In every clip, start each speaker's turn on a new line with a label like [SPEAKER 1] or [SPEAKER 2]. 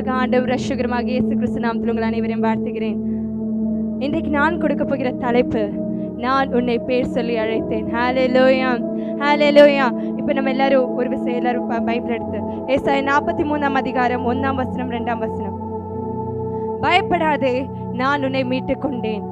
[SPEAKER 1] ஹalleluya ஆண்டவர் ரட்சகரமாக இயேசு கிறிஸ்து நாமத்தில் உங்கள் அனைவரையும் வாழ்த்துகிறேன். இன்றைக்கு நான் கொடுக்க போகிற தலைப்பு நான் உன்னை பேர் சொல்லி அழைத்தேன். ஹாலே லோயா ஹாலே லோயா இப்போ நம்ம எல்லாரும் ஒரு விஷயம் எல்லாரும் பைபிள் எடுத்து ஏசாய் நாற்பத்தி மூணாம் அதிகாரம் ஒன்றாம் வசனம் ரெண்டாம் வசனம். பயப்படாதே நான் உன்னை மீட்டு கொண்டேன்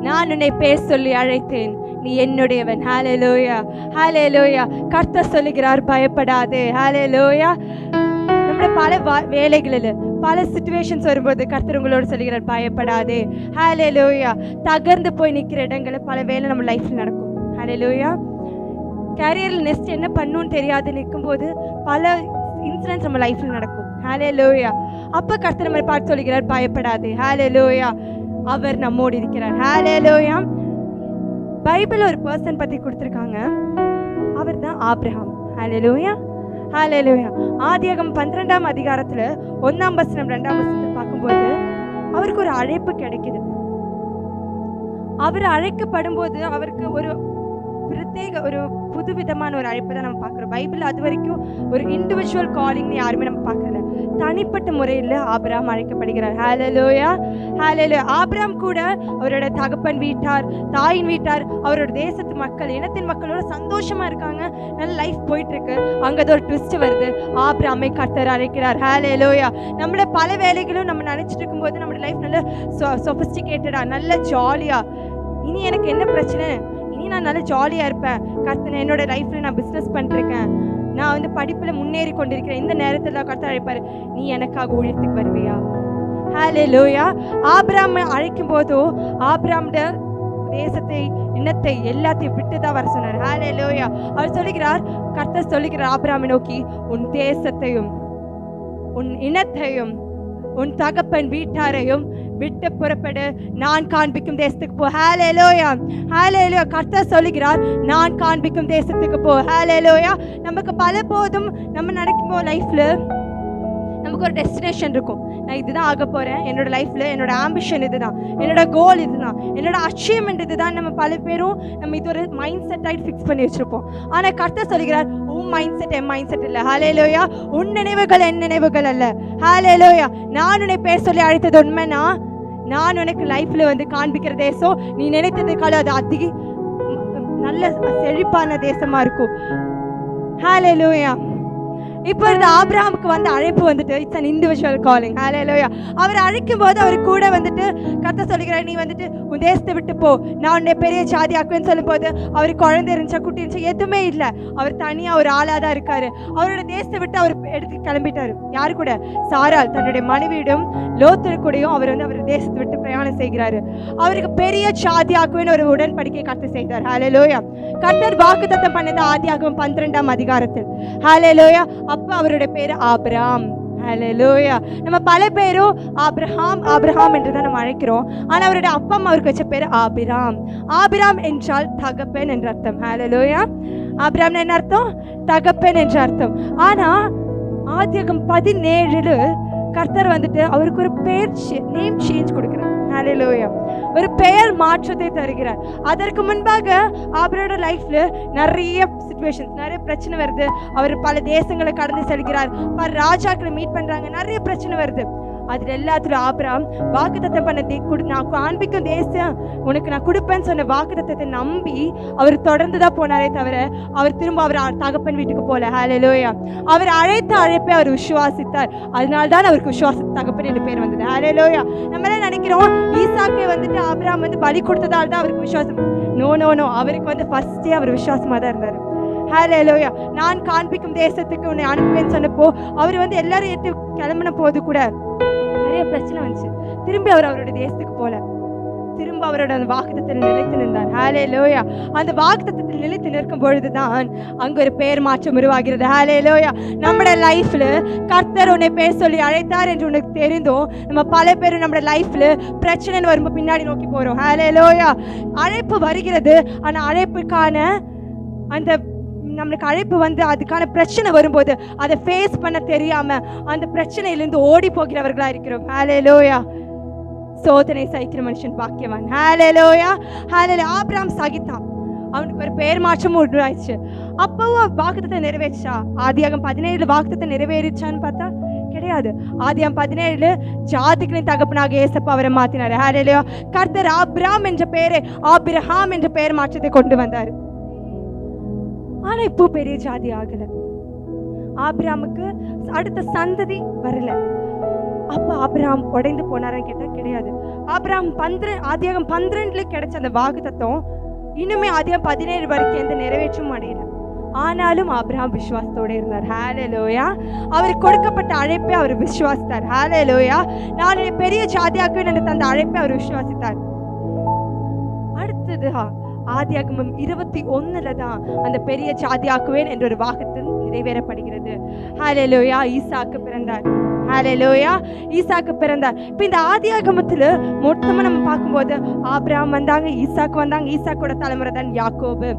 [SPEAKER 1] நான் உன்னை பேர் சொல்லி அழைத்தேன். நீ என்னுடையவன். ஹாலே லோயா ஹாலே லோயா கர்த்த சொல்லுகிறார் பயப்படாதே. ஹalleluya நம்மளோட பல வா- வேலைகளில் பல சுச்சுவேஷன்ஸ் வரும்போது கர்த்தர் உங்களோட சொல்லுகிறார் ஹேலே லோயா தகர்ந்து போய் நிற்கிற இடங்களில் பல வேலை நம்ம லைஃப்பில் நடக்கும். ஹalleluya கேரியரில் நெக்ஸ்ட் என்ன பண்ணுன்னு தெரியாது நிற்கும்போது பல இன்சிடென்ட்ஸ் நம்ம லைஃப்பில் நடக்கும். ஹாலே லோயா அப்போ கர்த்தர் மாதிரி பார்த்து சொல்லுகிறார் ஹேலே லோயா அவர் நம்மோடு இருக்கிறார். ஹalleluya பைபிள் ஒரு பர்சன் பற்றி கொடுத்துருக்காங்க. அவர் தான் ஆப்ரஹாம் ஹalleluya ஹalleluya. ஆதியகம் பன்னிரெண்டாம் அதிகாரத்துல ஒன்னாம் வசனம் ரெண்டாம் வசனத்தை பார்க்கும்போது அவருக்கு ஒரு அழைப்பு கிடைக்குது. அவர் அழைக்கப்படும் போது அவருக்கு ஒரு பிரத்யேக ஒரு புதுவிதமான ஒரு அழைப்பு தான் நம்ம பார்க்குறோம். பைபிள் அது வரைக்கும் ஒரு இண்டிவிஜுவல் காலிங் யாருமே நம்ம பார்க்கல. தனிப்பட்ட முறையில் ஆபிராம் அழைக்கப்படுகிறார். ஹalleluya ஹalleluya. ஆபிராம் கூட அவரோட தகப்பன் வீட்டார் தாயின் வீட்டார் அவரோட தேச மக்கள் இனத்தின் மக்களோட சந்தோஷமா இருக்காங்க. நல்ல லைஃப் போயிட்டு இருக்கு அங்க ஒரு ட்விஸ்ட் வருது. ஆபிராமை கர்த்தர் அழைக்கிறார். ஹேலே லோயா நம்மள பல வேலைகளும் நம்ம நினைச்சிட்டு இருக்கும்போது நம்மளோட லைஃப் நல்ல சொபிஸ்டிகேட்டடா நல்ல ஜாலியா இனி எனக்கு என்ன பிரச்சனை? இனி நான் நல்ல ஜாலியாக இருப்பேன். கர்த்தன் என்னோட லைஃப்பில் நான் பிஸ்னஸ் பண்ணிருக்கேன் நான் வந்து படிப்பில் முன்னேறி கொண்டிருக்கிறேன். இந்த நேரத்தில் கர்த்தர் அழைப்பார். நீ எனக்காக ஊழியத்துக்கு வருவியா? ஹேலே லோயா ஆபிராம் அழைக்கும் போதோ ஆபிராம்ட தேசத்தை இனத்தை எல்லாத்தையும் விட்டு தான் வர சொன்னார். ஹாலே லோயா அவர் சொல்லுகிறார் கர்த்தர் சொல்லுகிறார் ஆபிராமி நோக்கி உன் தேசத்தையும் உன் இனத்தையும் உன் தகப்பன் வீட்டாரையும் விட்டு புறப்படு. நான் காண்பிக்கும் தேசத்துக்கு போ. ஹalleluya லோயா கர்த்தர் சொல்லுகிறார் நான் காண்பிக்கும் தேசத்துக்கு போ. ஹalleluya நமக்கு பல போதும் நம்ம நடக்கும் லைஃப்ல நமக்கு ஒரு டெஸ்டினேஷன் இருக்கும். நான் இதுதான் ஆக போறேன். என்னோட லைஃப்ல என்னோட ஆம்பிஷன் இதுதான். என்னோட கோல் இதுதான். என்னோட அச்சீவ்மெண்ட் இதுதான். நம்ம பல பேரும் நம்ம இது ஒரு மைண்ட் செட் ஆகிட்டு ஃபிக்ஸ் பண்ணி வச்சிருப்போம். ஆனா கர்த்தர் சொல்லுகிறார் உன் மைண்ட் செட் என் மைண்ட் செட் இல்லை. லோயா உன் நினைவுகள் என் நினைவுகள் அல்ல. ஹalleluya நான் உன்னை பேர் சொல்லி அழைத்தது உண்மைனா நான் உனக்கு லைஃப்ல வந்து காண்பிக்கிற தேசம் நீ நினைத்தது கால அது அதிக நல்ல செழிப்பான தேசமா இருக்கும். இப்போ இந்த ஆபிரகாமுக்கு வந்து அழைப்பு வந்துட்டு இட்ஸ் அன் இண்டிவிஜுவல் காலிங் ஹalleluya அவர் அழைக்கும் போது அவர் கூட வந்துட்டு கத்த சொல்லுகிறார் நீ வந்துட்டு உன் தேசத்தை விட்டு போ. நான் உன்னை பெரிய சாதி ஆக்குவேன்னு சொல்லும்போது அவர் குழந்தை இருந்துச்சா குட்டி இருந்துச்சா எதுவுமே இல்லை. அவர் தனியா ஒரு ஆளாக தான் இருக்காரு. அவரோட தேசத்தை விட்டு அவர் எடுத்து கிளம்பிட்டாரு. யாரு கூட? சாரால் தன்னுடைய மனைவியிடம் லோத்தர் கூடயும் அவர் வந்து அவர் தேசத்தை விட்டு பிரயாணம் செய்கிறாரு. அவருக்கு பெரிய ஜாதி ஆக்குவேன்னு ஒரு உடன்படிக்கை கத்து செய்தார். ஹalleluya கர்த்தர் வாக்குத்தத்தம் பண்ணது ஆதியாகமம் பன்னிரெண்டாம் அதிகாரத்தில். ஹalleluya அப்ப அவருடைய பேர் ஆபிராம். ஹalleluya நம்ம பல பேரும் ஆப்ரஹாம் ஆப்ரஹாம் என்று தான் நம்ம அழைக்கிறோம். ஆனா அவருடைய அப்பா அம்மா அவருக்கு வச்ச பேர் ஆபிராம். ஆபிராம் என்றால் தகப்பன் என்ற அர்த்தம். ஹalleluya ஆபிராம் என்ன அர்த்தம்? தகப்பன் என்ற அர்த்தம். ஆனா ஆதியகம் பதினேழுல கர்த்தர் வந்துட்டு அவருக்கு ஒரு பேர் நேம் சேஞ்ச் கொடுக்கிறார். ஹalleluya ஒரு பெயர் மாற்றத்தை தருகிறார். அதற்கு முன்பாக அவரோட லைஃப்ல நிறைய சுச்சுவேஷன்ஸ் நிறைய பிரச்சனை வருது. அவர் பல தேசங்களை கடந்து செல்கிறார். பல ராஜாக்களை மீட் பண்றாங்க. நிறைய பிரச்சனை வருது. அதுல எல்லாத்துலயும் ஆபிராம் வாக்குத்தத்தம் பண்ண குடு நான் காண்பிக்கும் தேசம் உனக்கு நான் கொடுப்பேன்னு சொன்ன வாக்குத்தத்தத்தை நம்பி அவர் தொடர்ந்து தான் போனாரே தவிர அவர் திரும்ப அவர் தகப்பன் வீட்டுக்கு போல. ஹalleluya அவர் அழைத்த அழைப்பை அவர் விசுவாசித்தார். அதனால தான் அவருக்கு விசுவாச தகப்பன் என்று பேர் வந்தது. ஹalleluya நம்ம நினைக்கிறோம் ஈசாக்கை வந்துட்டு ஆபராம் வந்து பலி கொடுத்ததால் தான் அவருக்கு விசுவாசம். நோ நோ நோ அவருக்கு வந்து ஃபர்ஸ்டே அவர் விசுவாசமா தான் இருந்தார். ஹalleluya நான் காண்பிக்கும் தேசத்துக்கு உன்னை அனுப்புவேன்னு சொன்னப்போ அவர் வந்து எல்லாரும் எட்டு கிளம்பின போது கூட நிறைய பிரச்சனை வந்துச்சு. திரும்பி அவர் அவரோட தேசத்துக்கு போல. திரும்ப அவரோட அந்த வாக்குத்தத்தில் நிலைத்து நின்றார். ஹாலே லோயா அந்த வாக்குத்தத்தில் நிலைத்து நிற்கும் பொழுதுதான் அங்கே ஒரு பெயர் மாற்றம் உருவாகிறது. ஹாலே லோயா நம்மளோட லைஃப்ல கர்த்தர் உன்னை பேர் சொல்லி அழைத்தார் என்று உனக்கு தெரிந்தும் நம்ம பல பேர் நம்மளோட லைஃப்ல பிரச்சனைன்னு வரும்போது பின்னாடி நோக்கி போகிறோம் ஹாலே லோயா அழைப்பு வருகிறது. ஆனால் அழைப்புக்கான அந்த நம்மளுக்கு அழைப்பு வந்து அதுக்கான பிரச்சனை வரும்போது அதை ஃபேஸ் பண்ண தெரியாம அந்த பிரச்சனையிலிருந்து ஓடி போகிறவர்களா இருக்கிறோம். ஹாலே லோயா சோதனை சகிக்கிற மனுஷன் பாக்கியவான். ஹாலே லோயா ஹாலே ஆபிராம் சகித்தான். அவனுக்கு ஒரு பெயர் மாற்றமும் உருவாயிடுச்சு அப்பவும் வாக்குத்தத்தை நிறைவேற்றா ஆதியாகம் பதினேழு வாக்குத்தத்தை நிறைவேறிச்சான்னு பார்த்தா கிடையாது. ஆதியம் பதினேழு ஜாதிகளின் தகப்பனாக ஏசப்பா அவரை மாத்தினாரு. ஹalleluya கர்த்தர் ஆப்ராம் என்ற பெயரை ஆபிரஹாம் என்ற பெயர் மாற்றத்தை கொண்டு வந்தார். ஆனா இப்போ பெரிய ஜாதி ஆகல. ஆபிராமுக்கு அடுத்த சந்ததி வரல. அப்ப ஆபிராம் உடைந்து போனாரான்னு கேட்டா கிடையாது. ஆபிராம் பந்திர அதிகம் பன்னிரெண்டுல கிடைச்ச அந்த வாக்கு தத்துவம் இன்னுமே அதிகம் பதினேழு வரைக்கும் எந்த நிறைவேற்றும் அடையல. ஆனாலும் ஆபிரகாம் விசுவாசத்தோட இருந்தார். ஹேலே லோயா அவருக்கு கொடுக்கப்பட்ட அழைப்பை அவர் விசுவாசித்தார். ஹேலே லோயா நான் பெரிய ஜாதியாக்குவேன் என்று தந்த அழைப்பை அவர் விசுவாசித்தார். அடுத்தது ஆதியாகமம் இருபத்தி ஒன்னுல தான் அந்த பெரிய ஜாதியாக்குவேன் என்ற ஒரு வாகத்தில் நிறைவேறப்படுகிறது. ஹalleluya ஈசாக்கு பிறந்தார். ஹalleluya ஈசாக்கு பிறந்தார். இப்போ இந்த ஆதியாகமத்துல மொத்தமா நம்ம பார்க்கும்போது ஆபிராம் வந்தாங்க ஈசாக்கு வந்தாங்க ஈசாக்கோட தலைமுறை தான் யாக்கோபு.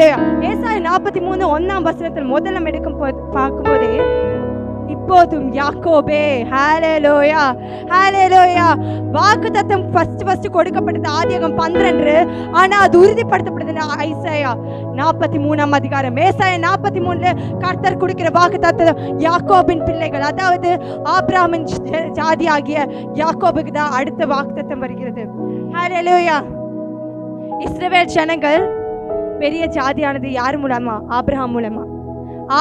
[SPEAKER 1] லோயா ஏசாய் நாற்பத்தி மூணு ஒன்னாம் வசனத்தில் முதல்ல நம்ம எடுக்கும் போது பார்க்கும்போதே இப்போதும் யாக்கோபே. ஹalleluya. வாக்கு வாக்குத்தத்தம் ஃபர்ஸ்ட் ஃபர்ஸ்ட் கொடுக்கப்பட்டது ஆதியகம் 12 ஆனா அது உறுதிப்படுத்தப்பட்டது ஐசாயா நாற்பத்தி மூணாம் அதிகாரம். ஏசாயா நாற்பத்தி மூணுல கர்த்தர் கொடுக்கிற வாக்குத்தத்தம் யாக்கோபின் பிள்ளைகள். அதாவது ஆபிரகாமின் ஜாதி ஆகிய யாக்கோபுக்கு தான் அடுத்த வாக்குத்தத்தம் வருகிறது. ஹalleluya. இஸ்ரவேல் ஜனங்கள் பெரிய ஜாதியானது யார் மூலமா? ஆபிரகாம் மூலமா.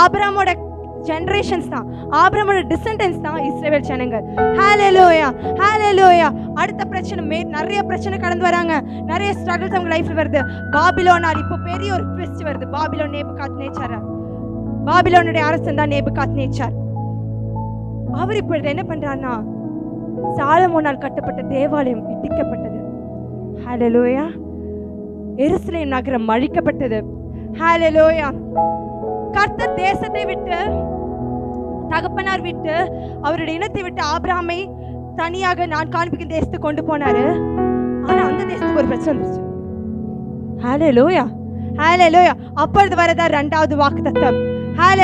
[SPEAKER 1] ஆபிரகாமோட ஜென்ரேஷன்ஸ் தான். ஆபிரமோட டிசன்டன்ஸ் தான் இஸ்ரேல் ஜனங்கள். ஹேலே லோயா ஹேலே லோயா அடுத்த பிரச்சனை மே நிறைய பிரச்சனை கடந்து வராங்க. நிறைய ஸ்ட்ரகிள்ஸ் அவங்க லைஃப்ல வருது. பாபிலோனார் இப்போ பெரிய ஒரு ட்விஸ்ட் வருது. பாபிலோன் நேபுகாத் நேச்சார் பாபிலோனுடைய அரசன் தான் நேபுகாத் நேச்சார் அவர் இப்பொழுது என்ன பண்றாருன்னா சாலமோனால் கட்டப்பட்ட தேவாலயம் இடிக்கப்பட்டது. லோயா எருசலேம் நகரம் அழிக்கப்பட்டது. லோயா கர்த்தர் தேசத்தை விட்டு தகப்பனார் விட்டு அவருடைய இனத்தை விட்டு ஆபிரகாமை தனியாக நான் காண்பிக்கும் தேசத்துக்கு கொண்டு போனாரு. ஆனா அந்த தேசத்துக்கு ஒரு பிரச்சனை வந்துருச்சு. அப்பொழுது வரதா ரெண்டாவது வாக்குத்தத்தம்.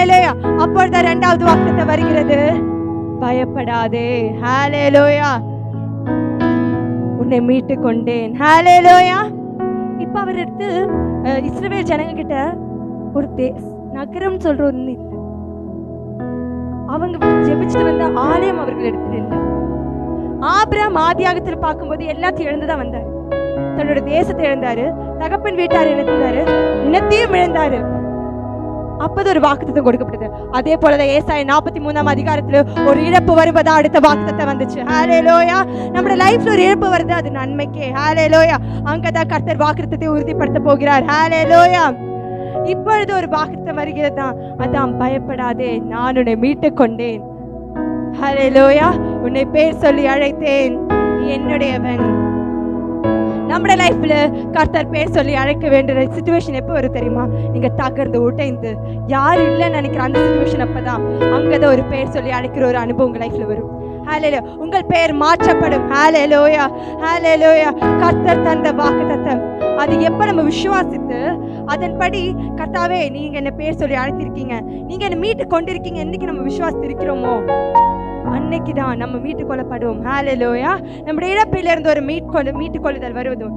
[SPEAKER 1] லோயா அப்பொழுது இரண்டாவது வாக்குத்தத்தம் வருகிறது. பயப்படாதே. ஹாலே லோயா உன்னை மீட்டு கொண்டேன். ஹாலே லோயா இப்ப அவர் எடுத்து இஸ்ரேல் ஜனங்க கிட்ட ஒரு தே நகரம் சொல்ற ஒண்ணு இல்லை அவங்க ஜெபிச்சுட்டு வந்த ஆலயம் அவர்கள் இடத்துல இல்லை ஆபிரம் ஆதியாகத்தில் பார்க்கும்போது எல்லாத்தையும் இழந்துதான் வந்தார். தன்னோட தேசத்தை இழந்தாரு தகப்பன் வீட்டார் இழந்தாரு இனத்தையும் இழந்தாரு. அப்போது ஒரு வாக்குத்தம் கொடுக்கப்பட்டது. அதே போலதான் ஏசாய நாற்பத்தி மூணாம் அதிகாரத்துல ஒரு இழப்பு வருவதா அடுத்த வாக்குத்தத்தம் வந்துச்சு. ஹாலே லோயா நம்மளோட லைஃப்ல ஒரு இழப்பு வருது அது நன்மைக்கே. ஹாலே லோயா அங்கதான் கர்த்தர் வாக்குத்தத்தை உறுதிப்படுத்த போகிறார். ஹாலே லோயா இப்பொழுது ஒரு வாக்குத்தம் வருகிறதா? அதான் பயப்படாதே நான் உன்னை மீட்டுக் கொண்டேன் ஹலே லோயா உன்னை பேர் சொல்லி அழைத்தேன். என்னுடையவன். நம்மளோட லைஃப்ல கர்த்தர் பேர் சொல்லி அழைக்க வேண்டிய சுச்சுவேஷன் எப்போ வரும் தெரியுமா? நீங்க தகர்ந்து உடைந்து. யார் இல்லைன்னு நினைக்கிற அந்த சுச்சுவேஷன் அப்பதான் அங்கதான் ஒரு பேர் சொல்லி அழைக்கிற ஒரு அனுபவம் உங்க லைஃப்ல வரும். ஹாலேலோ உங்கள் பெயர் மாற்றப்படும். ஹாலேலோயா ஹாலேலோயா கர்த்தர் தந்த வாக்கு தத்தம் அது எப்ப நம்ம விசுவாசித்து அதன்படி கர்த்தாவே நீங்க என்ன பேர் சொல்லி அழைத்திருக்கீங்க. நீங்க என்ன மீட்டு கொண்டிருக்கீங்க. என்னைக்கு நம்ம விசுவாசித்து இருக்கிறோமோ அன்னைக்கு தான் நம்ம மீட்டு கொள்ளப்படுவோம் ஹalleluya நம்முடைய இழப்பில இருந்து ஒரு மீட்கொள்ள மீட்டுக்கொள்ளுதல் மீட்டு கொள்ளுதல் வருவதும்.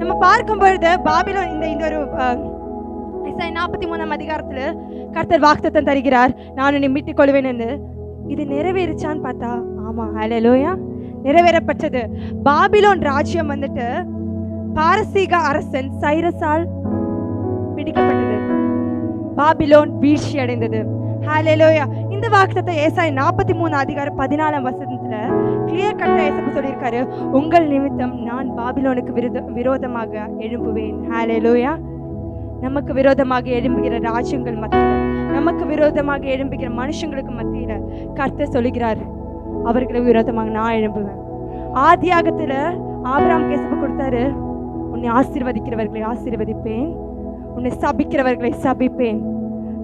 [SPEAKER 1] நம்ம பார்க்கும் பொழுது பாபிலோன் இந்த இந்த ஒரு நாற்பத்தி மூணாம் அதிகாரத்துல கர்த்தர் வாக்குத்தம் தருகிறார். நான் உன்னை மீட்டுக் கொள்வேன் என்று. இது நிறைவேறுச்சான்னு பார்த்தா ஆமா ஹalleluya நிறைவேறப்பட்டது. பாபிலோன் ராஜ்யம் வந்துட்டு பாரசீக அரசன் சைரஸால் பிடிக்கப்பட்டது. பாபிலோன் வீழ்ச்சி அடைந்தது. ஹalleluya இந்த வாக்குத்தத்தை ஏசாய் நாற்பத்தி மூணு அதிகாரம் பதினாலாம் வசனத்துல கிளியர் கட்டா ஏசப்ப சொல்லியிருக்காரு. உங்கள் நிமித்தம் நான் பாபிலோனுக்கு விரோத விரோதமாக எழும்புவேன். ஹalleluya நமக்கு விரோதமாக எழும்புகிற ராஜ்யங்கள் மத்தியில் நமக்கு விரோதமாக எழும்புகிற மனுஷங்களுக்கு மத்தியில கர்த்தர் சொல்லுகிறார் அவர்களை விரோதமாக நான் எழும்புவேன். ஆதியாகத்துல ஆபராம் கேசப்ப கொடுத்தாரு உன்னை ஆசீர்வதிக்கிறவர்களை ஆசீர்வதிப்பேன். உன்னை சபிக்கிறவர்களை சபிப்பேன்.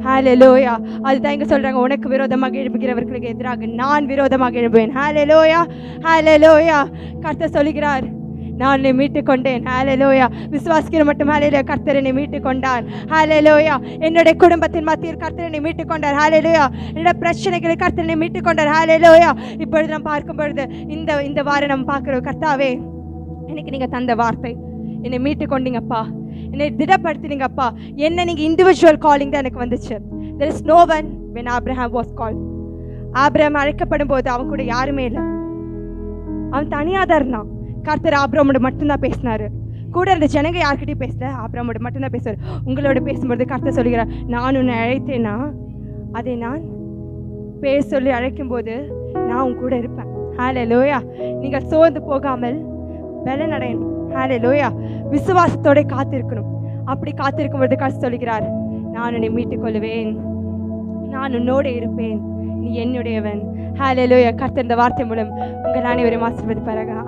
[SPEAKER 1] ஹாலே லோயா அதுதான் இங்க சொல்றாங்க உனக்கு விரோதமாக எழுப்புகிறவர்களுக்கு எதிராக நான் விரோதமாக எழுப்புவேன். லெ லோயா கர்த்தர் சொல்லுகிறார் நான் உன்னை மீட்டு கொண்டேன் லோயா விசுவாசிக்கிற மட்டும் ஹalleluya கர்த்தர் என்னை மீட்டுக் கொண்டார் லோயா என்னுடைய குடும்பத்தின் மத்தியில் கர்த்தர் என்னை மீட்டுக் கொண்டார் ஹாலே லோயா என்னோட பிரச்சனைகளை கர்த்தர் என்னை மீட்டுக் கொண்டார் ஹாலே லோயா இப்பொழுது நாம் பார்க்கும் பொழுது இந்த இந்த வாரம் நம்ம பார்க்குறோம் கர்த்தாவே எனக்கு நீங்க தந்த வார்த்தை என்னை மீட்டு கொண்டீங்கப்பா என்னை திடப்படுத்தினீங்கப்பா. என்ன நீங்கள் இண்டிவிஜுவல் காலிங் தான் எனக்கு வந்துச்சு. There is no one when Abraham was call Abraham அழைக்கப்படும் போது அவன் கூட யாருமே இல்லை. அவன் தனியாக தான் இருந்தான். கர்த்தர் ஆப்ரமோட மட்டும்தான் பேசினாரு. கூட இருந்த ஜனங்க யார்கிட்டயும் பேசல. ஆப்ரமோட மட்டும்தான் பேசுவார். உங்களோட பேசும்போது கர்த்தர் சொல்கிறார் நான் உன்னை அழைத்தேன்னா அதை நான் பேர் சொல்லி அழைக்கும்போது நான் உன் கூட இருப்பேன். ஹாலே லோயா நீங்கள் சோர்ந்து போகாமல் வெலை நடையணும் ஹாலே லோயா விசுவாசத்தோட காத்திருக்கணும். அப்படி காத்திருக்கும் பொழுது கஷ்ட சொல்லுகிறார் நான் உன்னை மீட்டுக் கொள்வேன் நான் உன்னோட இருப்பேன். நீ என்னுடையவன். ஹாலே லோயா கர்த்த இந்த வார்த்தை மூலம் உங்கள் அனைவரையும் பரகா